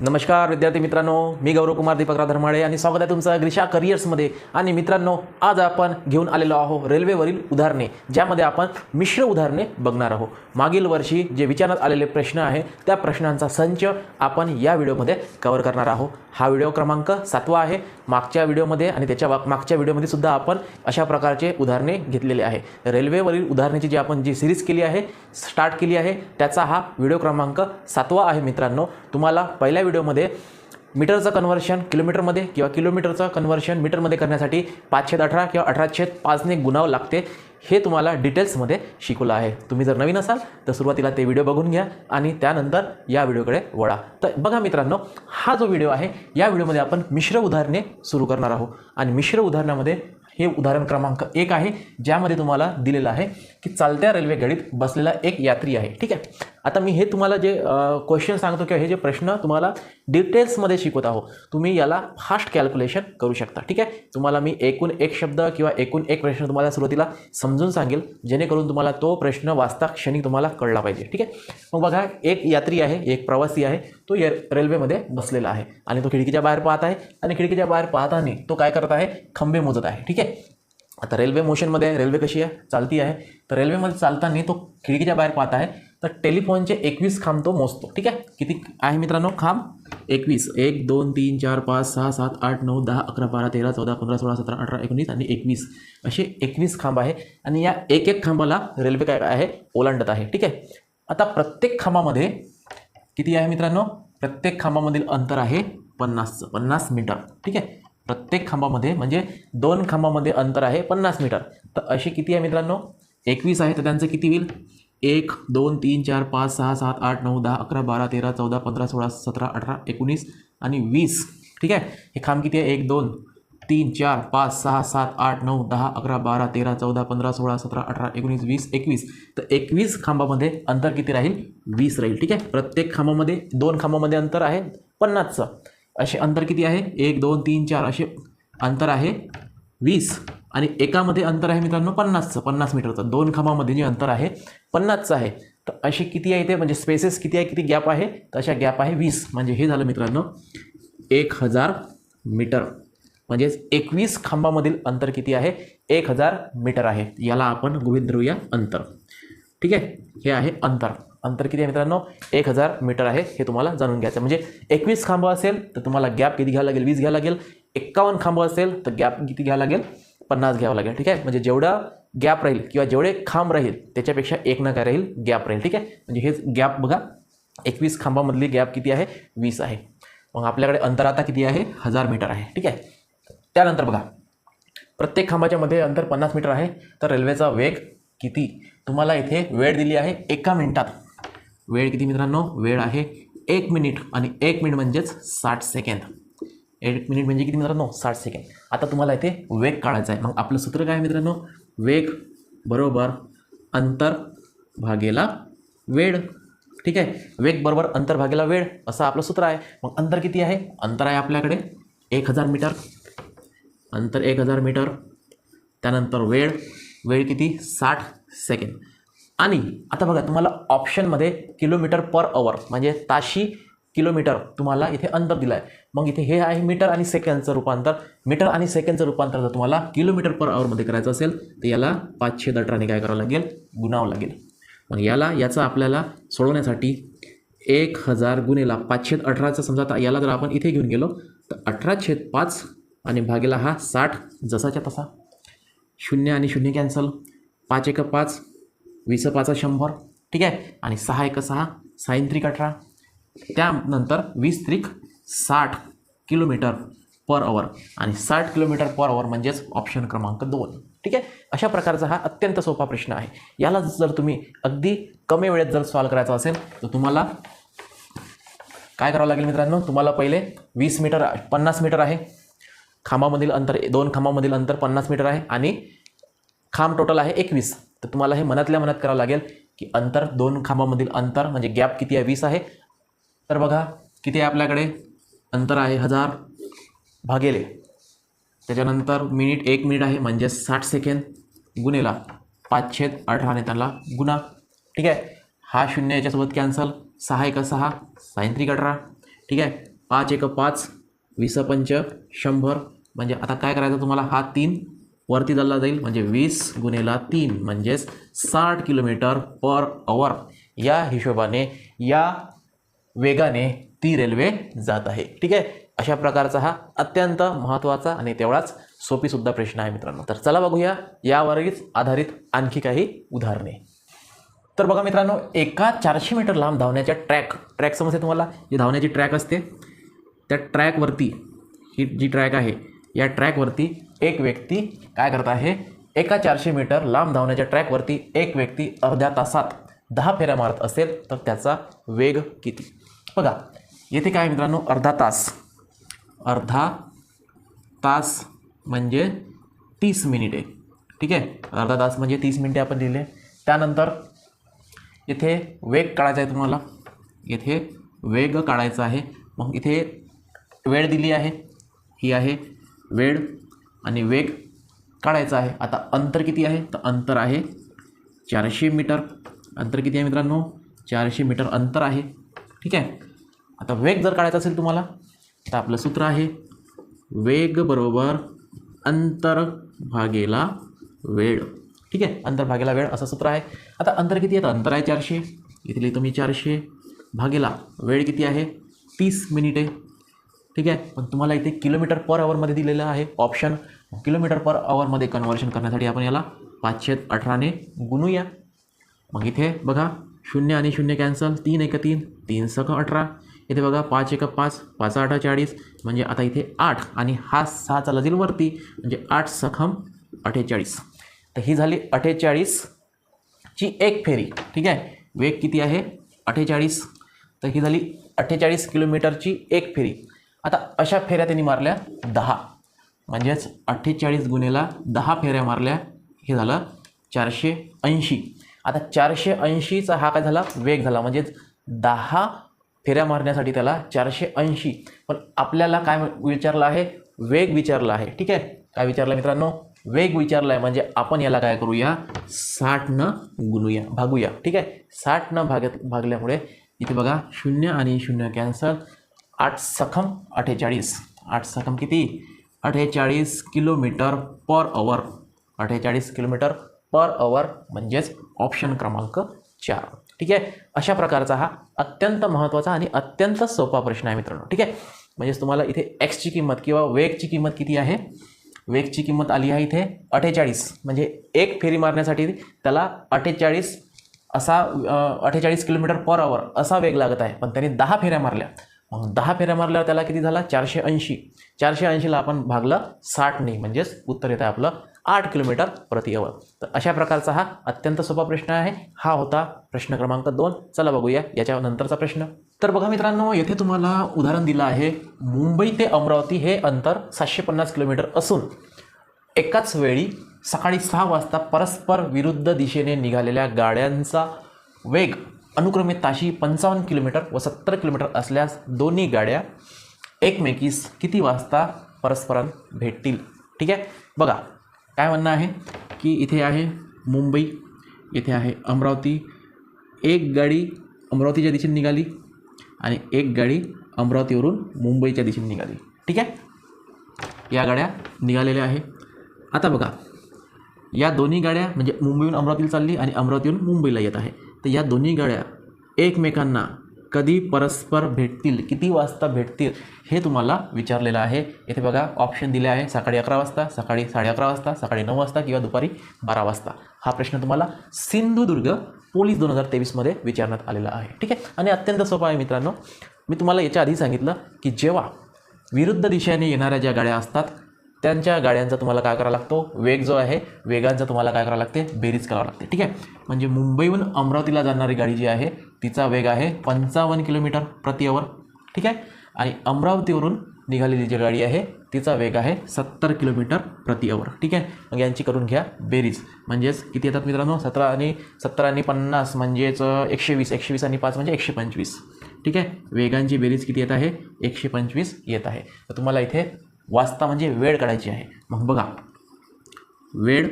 नमस्कार विद्यार्थी मित्रांनो. मी गौरव कुमार दीपकराव धर्माळे आणि स्वागत आहे तुमचं ग्रिशा करिअर्समध्ये आणि मित्रांनो आज आपण घेऊन आलेलो आहोत रेल्वेवरील उदाहरणे ज्यामध्ये आपण मिश्र उदाहरणे बघणार आहोत. मागील वर्षी जे विचारण्यात आलेले प्रश्न आहे त्या प्रश्नांचा संच आपण या व्हिडिओमध्ये कव्हर करणार आहोत. हा व्हिडिओ क्रमांक सातवा आहे. मागच्या व्हिडिओमध्ये आणि त्याच्या मागच्या व्हिडिओमध्ये सुद्धा आपण अशा प्रकारचे उदाहरणे घेतलेले आहे. रेल्वेवरील उदाहरणाची जी आपण जी सिरीज केली आहे स्टार्ट केली आहे त्याचा हा व्हिडिओ क्रमांक सातवा आहे मित्रांनो. तुम्हाला पहिल्या व्हिडिओमध्ये मीटरचं कन्व्हर्शन किलोमीटरमध्ये किंवा किलोमीटरचं कन्व्हर्शन मीटरमध्ये करण्यासाठी पाचशे अठरा किंवा अठराशे पाचने गुणावं लागते हे तुम्हाला डिटेल्समध्ये शिकवलं आहे. तुम्ही जर नवीन असाल तर सुरुवातीला ते व्हिडिओ बघून घ्या आणि त्यानंतर या व्हिडिओकडे वळा. तर बघा मित्रांनो हा जो व्हिडिओ आहे या व्हिडिओमध्ये आपण मिश्र उदाहरणे सुरू करणार आहोत. आणि मिश्र उदाहरणामध्ये हे उदाहरण क्रमांक एक आहे ज्यामध्ये तुम्हाला दिलेलं आहे की चालत्या रेल्वे गाडीत बसलेला एक यात्री आहे. ठीक आहे? आता मी हे तुम्हाला जे क्वेश्चन सांगतो किंवा हे जे प्रश्न तुम्हाला डिटेल्समध्ये शिकवत आहो तुम्ही याला फास्ट कॅल्क्युलेशन करू शकता. ठीक आहे? तुम्हाला मी एकूण एक शब्द किंवा एकूण एक प्रश्न तुम्हाला सुरुवातीला समजून सांगेल जेणेकरून तुम्हाला तो प्रश्न वाचता क्षणी तुम्हाला कळला पाहिजे. ठीक आहे? मग बघा एक यात्री आहे एक प्रवासी आहे तो या रेल्वेमध्ये बसलेला आहे आणि तो खिडकीच्या बाहेर पाहत आहे आणि खिडकीच्या बाहेर पाहताना तो काय करत आहे? खंबे मोजत आहे. ठीक आहे? आता रेल्वे मोशनमध्ये रेल्वे कशी आहे? चालती आहे. तर रेल्वेमध्ये चालताना तो खिडकीच्या बाहेर पाहत आहे तर टेलिफोनचे एकवीस खांब तो मोजतो ठीक आहे? किती आहे मित्रांनो? खांब? एकवीस. एक दोन तीन चार पाच सहा सात आठ नऊ दहा अकरा बारा तेरा चौदा पंधरा सोळा सतरा अठरा एकोणीस आणि एकवीस. असे एकवीस खांब आहे आणि या एक एक खांबाला रेल्वे काय आहे? ओलांडत आहे ठीक आहे? आता प्रत्येक खांबामध्ये किती आहे मित्रांनो? प्रत्येक खांबामधील अंतर आहे पन्नासचं पन्नास मीटर ठीक आहे? प्रत्येक खांबामध्ये म्हणजे दोन खांबामध्ये अंतर आहे पन्नास मीटर. तर असे किती आहे मित्रांनो? एकवीस आहे तर त्यांचं किती होईल? एक दोन तीन चार पाच सहा सात आठ नऊ दहा अकरा बारा तेरा चौदा पंधरा सोळा सतरा अठरा एकोणीस आणि वीस. ठीक आहे? हे खांब किती आहे? एक दोन तीन चार पाच सहा सात आठ नऊ दहा अकरा बारा तेरा चौदा पंधरा सोळा सतरा अठरा एकोणीस वीस एकवीस. तर एकवीस खांबामध्ये अंतर किती राहील? वीस राहील. ठीक आहे? प्रत्येक खांबामध्ये दोन खांबामध्ये अंतर आहे पन्नासचं. असे अंतर किती आहे? एक दोन तीन चार असे अंतर आहे वीस आणि एकामध्ये अंतर आहे मित्रांनो पन्नासचं पन्नास मीटरचं. दोन खांबामध्ये जे अंतर आहे पन्नासचं आहे. तर असे किती आहे ते म्हणजे स्पेसेस किती आहे किती गॅप आहे तर अशा गॅप आहे वीस. म्हणजे हे झालं मित्रांनो एक हजार मीटर. म्हणजेच एकवीस खांबामधील अंतर किती आहे एक हजार मीटर आहे. याला आपण गृहीत धरूया अंतर. ठीक आहे? हे आहे अंतर. अंतर किती आहे मित्रांनो? एक हजार मीटर आहे. हे तुम्हाला जाणून घ्यायचं म्हणजे एकवीस खांब असेल तर तुम्हाला गॅप किती घ्यावं लागेल? वीस घ्यावं लागेल. एक्कावन्न खांब असेल तर गॅप किती घ्यावं लागेल? पन्नास घ्यावं लागेल. ठीक आहे? म्हणजे जेवढा गॅप राहील किंवा जेवढे खांब राहील त्याच्यापेक्षा एक ना काय राहील गॅप राहील. ठीक आहे? म्हणजे हेच गॅप बघा. एकवीस खांबामधली गॅप किती आहे? वीस आहे. मग आपल्याकडे अंतर आता किती आहे? हजार मीटर आहे. ठीक आहे? त्यानंतर बघा. प्रत्येक खांबाच्या मध्ये अंतर पन्नास मीटर आहे. तर रेल्वेचा वेग किती? तुम्हाला इथे वेळ दिली आहे एका मिनिटात. वेळ किती मित्रांनो? वेळ आहे एक मिनिट आणि एक मिनिट म्हणजेच साठ सेकंद. एक मिनिट म्हणजे किती मित्रांनो? साठ सेकंद. आता तुम्हाला इथे वेग काढायचा आहे. मग आपलं सूत्र काय आहे मित्रांनो? वेग बरोबर अंतर भागेला वेळ. ठीक आहे? वेग बरोबर अंतर भागेला वेळ. असं आपलं सूत्र आहे. मग अंतर किती आहे? अंतर आहे आपल्याकडे एक हजार मीटर. अंतर एक हजार मीटर. त्यानंतर वेळ. वेळ किती? साठ सेकंड आणि आता बघा तुम्हाला ऑप्शनमध्ये किलोमीटर पर अवर म्हणजे ताशी किलोमीटर तुम्हाला इथे अंतर दिलं आहे मग इथे हे आहे मीटर आणि सेकंडचं रूपांतर. मीटर आणि सेकंडचं रूपांतर जर तुम्हाला किलोमीटर पर आवरमध्ये करायचं असेल तर याला पाचशे अठराने काय करावं लागेल? गुणावं लागेल. मग याला याचं आपल्याला सोडवण्यासाठी एक हजार गुणेला पाचशे अठराचं समजा याला जर आपण इथे घेऊन गेलो तर अठरा छेद पाच आणि भागेला हा साठ जसाच्या तसा. शून्य आणि शून्य कॅन्सल पाच एक पाच वीस पाच शंभर. ठीक आहे? आणि सहा एक सहा साईन त्रिक अठरा. त्यानंतर वीस त्रिक साठ किलोमीटर पर अवर आणि साठ किलोमीटर पर अवर म्हणजेच ऑप्शन क्रमांक दोन. ठीक आहे? अशा प्रकारचा हा अत्यंत सोपा प्रश्न आहे. याला जर तुम्ही अगदी कमी वेळेत जर सॉल्व करायचा असेल तर तुम्हाला काय करावं लागेल मित्रांनो? तुम्हाला पहिले वीस मीटर पन्नास मीटर आहे. खांबामधील अंतर दोन खांबामधील अंतर पन्नास मीटर आहे. आणि खांब टोटल आहे एकवीस. तर तुम्हाला हे मनातल्या मनात करावं लागेल की अंतर दोन खांबामधील अंतर म्हणजे गॅप किती आहे? वीस आहे. तर बघा किती आहे आपल्याकडे? अंतर आहे हजार भागेले. त्याच्यानंतर मिनिट एक मिनिट आहे म्हणजे साठ सेकंद गुणेला पाचशे अठराने त्याला गुणा. ठीक आहे? हा शून्य याच्यासोबत कॅन्सल सहा एक सहा सायंत्रिक अठरा ठीक आहे? पाच एक पाच वीस पंच शंभर. म्हणजे आता काय करायचं तुम्हाला? हा तीन वरती चालला जाईल म्हणजे वीस गुणेला तीन म्हणजेच साठ किलोमीटर पर अवर या हिशोबाने या वेगाने ती रेल्वे जात आहे. ठीक आहे? अशा प्रकारचा हा अत्यंत महत्त्वाचा आणि तेवढाच सोपीसुद्धा प्रश्न आहे मित्रांनो. तर चला बघूया यावरच आधारित आणखी काही उदाहरणे. तर बघा मित्रांनो एका चारशे मीटर लांब धावण्याच्या ट्रॅक ट्रॅक समजते तुम्हाला? जी धावण्याची ट्रॅक असते त्या ट्रॅकवरती ही जी ट्रॅक आहे या ट्रॅकवरती एक व्यक्ती काय करत आहे? एका चारशे मीटर लांब धावण्याच्या ट्रॅकवरती एक व्यक्ती अर्ध्या तासात दहा फेऱ्या मारत असेल तर त्याचा वेग किती? बघा येथे काय मित्रांनो? अर्धा तास. अर्धा तास म्हणजे तीस मिनिटे. ठीक आहे? अर्धा तास म्हणजे तीस मिनिटे आपण लिहिले. त्यानंतर इथे वेग काढायचा आहे तुम्हाला. इथे वेग काढायचा आहे. मग इथे वेळ दिली आहे. ही आहे वेळ आणि वेग काढायचा आहे. आता अंतर किती आहे? तर अंतर आहे चारशे मीटर. अंतर किती आहे मित्रांनो? चारशे मीटर अंतर आहे. ठीक आहे? आता वेग जर काढायचा असेल तुम्हाला तर आपलं सूत्र आहे वेग बरोबर अंतर भागेला वेळ. ठीक आहे? अंतर भागेला वेळ असं सूत्र आहे. आता अंतर किती आहे? तर अंतर आहे चारशे. इथली तुम्ही चारशे. भागेला वेळ किती आहे? तीस मिनिटे. ठीक आहे? पण तुम्हाला इथे किलोमीटर पर आवरमध्ये दिलेलं आहे ऑप्शन किलोमीटर पर आवरमध्ये कन्व्हर्शन करण्यासाठी आपण याला पाचशे अठराने गुणूया. मग इथे बघा शून्य आणि शून्य कॅन्सल तीन एक तीन तीन सक अठरा. इथे बघा पाच एक पाच पाच आठ चाळीस. म्हणजे आता इथे आठ आणि हा सहा चाला जाईल वरती. म्हणजे आठ सखम अठ्ठेचाळीस. तर ही झाली अठ्ठेचाळीसची एक फेरी. ठीक आहे? वेग किती आहे? अठ्ठेचाळीस. तर ही झाली अठ्ठेचाळीस किलोमीटरची एक फेरी. आता अशा फेऱ्या त्यांनी मारल्या दहा. म्हणजेच अठ्ठेचाळीस गुन्हेला दहा फेऱ्या मारल्या. हे झालं चारशे ऐंशी. आता चारशे ऐंशीचा हा काय झाला? वेग झाला. म्हणजेच दहा फेऱ्या मारण्यासाठी त्याला चारशे ऐंशी. पण आपल्याला काय विचारलं आहे? वेग विचारला आहे. ठीक आहे? काय विचारलं मित्रांनो? वेग विचारला आहे म्हणजे आपण याला काय करूया? साठनं गुणूया. भागूया. ठीक आहे? साठनं भागत भागल्यामुळे इथे बघा शून्य आणि शून्य कॅन्सल आठ सखम अठ्ठेचाळीस. आठ सखम किती? अठ्ठेचाळीस किलोमीटर पर अवर अठ्ठेचाळीस किलोमीटर पर अवर म्हणजेच ऑप्शन क्रमांक चार. ठीक आहे? अशा प्रकारचा हा अत्यंत महत्त्वाचा आणि अत्यंत सोपा प्रश्न आहे मित्रांनो. ठीक आहे? म्हणजेच तुम्हाला इथे एक्सची किंमत किंवा वेगची किंमत किती आहे? वेगची किंमत आली आहे इथे अठ्ठेचाळीस. म्हणजे एक फेरी मारण्यासाठी त्याला अठ्ठेचाळीस असा अठ्ठेचाळीस किलोमीटर पर अवर असा वेग लागत आहे. पण त्याने दहा फेऱ्या मारल्या. मग दहा फेऱ्या मारल्यावर त्याला किती झाला? चारशे ऐंशी. चारशे ऐंशीला आपण भागलं साठने म्हणजेच उत्तर येतं आहे आपलं आठ किलोमीटर प्रति अवर तर अशा प्रकारचा हा अत्यंत सोपा प्रश्न आहे. हा होता प्रश्न क्रमांक दोन. चला बघूया याच्या नंतरचा प्रश्न. तर बघा मित्रांनो येथे तुम्हाला उदाहरण दिलं आहे. मुंबई ते अमरावती हे अंतर सातशे पन्नास किलोमीटर असून एकाच वेळी सकाळी सहा वाजता परस्पर विरुद्ध दिशेने निघालेल्या गाड्यांचा वेग अनुक्रमे ताशी पंचावन्न किलोमीटर व सत्तर किलोमीटर असल्यास दोन्ही गाड्या एकमेकीस किती वाजता परस्परां भेटतील? ठीक आहे? बघा काय म्हणणं आहे? की इथे आहे मुंबई इथे आहे अमरावती. एक गाडी अमरावतीच्या दिशेने निघाली आणि एक गाडी अमरावतीवरून मुंबईच्या दिशेने निघाली. ठीक आहे? या गाड्या निघालेल्या आहे आता बघा या दोन्ही गाड्या म्हणजे मुंबईहून अमरावतीला चालली आणि अमरावतीहून मुंबईला येत आहे. तर या दोन्ही गाड्या एकमेकांना कधी परस्पर भेटतील किती वाजता भेटतील हे तुम्हाला विचारलेलं आहे. येथे बघा ऑप्शन दिले आहे सकाळी अकरा वाजता सकाळी साडे अकरा वाजता सकाळी नऊ वाजता किंवा दुपारी बारा वाजता. हा प्रश्न तुम्हाला सिंधुदुर्ग पोलीस दोन हजार तेवीसमध्ये विचारण्यात आलेला आहे. ठीक आहे? आणि अत्यंत सोपा आहे मित्रांनो. मी तुम्हाला याच्या आधी सांगितलं की जेव्हा विरुद्ध दिशेने येणाऱ्या ज्या गाड्या असतात त्यांच्या गाड्यांचा तुम्हाला काय करावा लागतो? वेग जो आहे वेगांचा तुम्हाला काय करावं लागते? बेरीज करावं लागते. ठीक आहे? म्हणजे मुंबईहून अमरावतीला जाणारी गाडी जी आहे तिचा वेग आहे पंचावन्न किलोमीटर प्रति अवर ठीक आहे? आणि अमरावतीवरून निघालेली जी गाडी आहे तिचा वेग आहे सत्तर किलोमीटर प्रति अवर ठीक आहे? मग यांची करून घ्या बेरीज. म्हणजेच किती येतात मित्रांनो? सतरा आणि सत्तर आणि पन्नास म्हणजेच एकशे वीस एकशे वीस आणि पाच म्हणजे एकशे पंचवीस. ठीक आहे? वेगांची बेरीज किती येत आहे? एकशे पंचवीस येत आहे. तर तुम्हाला इथे वाजता म्हणजे वेळ काढायची आहे. मग बघा वेळ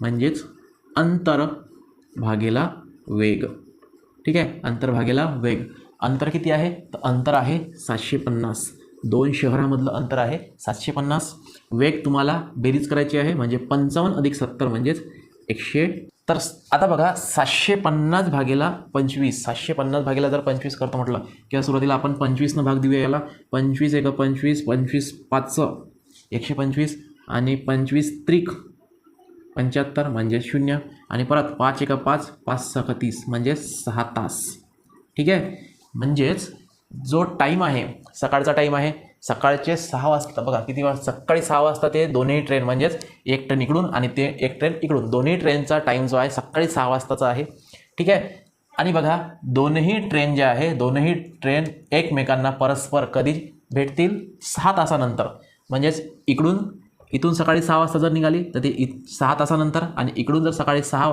म्हणजेच अंतर भागेला वेग. ठीक आहे? अंतर भागेला वेग. अंतर किती आहे? तर अंतर आहे सातशे पन्नास. दोन शहरामधलं अंतर आहे सातशे पन्नास. वेग तुम्हाला बेरीज करायची आहे म्हणजे पंचावन्न अधिक सत्तर म्हणजेच एकशे तर आता बघा सातशे पन्नास भागेला पंचवीस. सातशे पन्नास भागेला जर पंचवीस करतो म्हटलं किंवा सुरुवातीला आपण पंचवीसनं भाग देऊया याला. पंचवीस एक पंचवीस पंचवीस पाचचं. एकशे पंचवीस आणि पंचवीस त्रिक. पंच्याहत्तर म्हणजे शून्य. आणि परत पाच एका पाच पाच सहा तीस म्हणजे सहा तास. ठीक आहे? म्हणजेच जो टाईम आहे सकाळचा टाईम आहे सकाळचे सहा वाजता बघा किती वाजता सकाळी सहा वाजता ते दोन्ही ट्रेन म्हणजेच एक ट्रेन इकडून आणि ते एक ट्रेन इकडून. दोन्ही ट्रेनचा टाईम जो आहे सकाळी सहा वाजताचा आहे. ठीक आहे? आणि बघा दोनही ट्रेन ज्या आहे दोनही ट्रेन एकमेकांना परस्पर कधी भेटतील? सहा तासानंतर. म्हणजेच इकडून इथून सकाळी सहा वाजता जर निघाली तर ते इ सहा तासानंतर आणि इकडून जर सकाळी सहा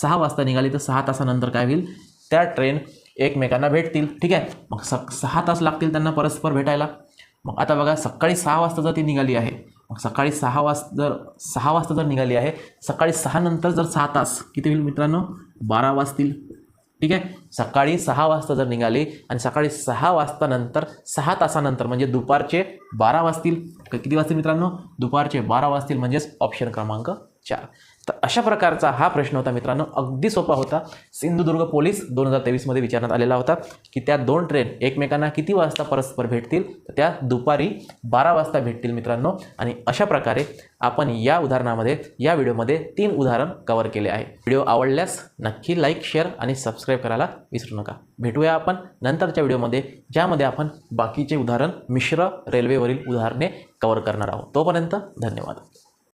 सहा वाजता निघाली तर सहा तासानंतर काय होईल? त्या ट्रेन एकमेकांना भेटतील. ठीक आहे? मग स सहा तास लागतील त्यांना परस्पर भेटायला. मग आता बघा सकाळी सहा वाजता जर ती निघाली आहे मग सकाळी सहा वाजता जर सहा वाजता जर निघाली आहे सकाळी सहा नंतर जर सहा तास किती होईल मित्रांनो? बारा वाजतील. ठीक आहे? सकाळी सहा वाजता जर निघाली आणि सकाळी सहा वाजतानंतर सहा तासानंतर म्हणजे दुपारचे बारा वाजतील. किती वाजतील मित्रांनो? दुपारचे बारा वाजतील म्हणजेच ऑप्शन क्रमांक चार. तर अशा प्रकारचा हा प्रश्न होता मित्रांनो. अगदी सोपा होता. सिंधुदुर्ग पोलीस दोन हजार तेवीसमध्ये विचारण्यात आलेला होता की त्या दोन ट्रेन एकमेकांना किती वाजता परस्पर भेटतील? तर त्या दुपारी बारा वाजता भेटतील मित्रांनो. आणि अशा प्रकारे आपण या उदाहरणामध्ये या व्हिडिओमध्ये तीन उदाहरण कवर केले आहे. व्हिडिओ आवडल्यास नक्की लाईक शेअर आणि सबस्क्राईब करायला विसरू नका. भेटूया आपण नंतरच्या व्हिडिओमध्ये ज्यामध्ये आपण बाकीचे उदाहरण मिश्र रेल्वेवरील उदाहरणे कवर करणार आहोत. तोपर्यंत धन्यवाद.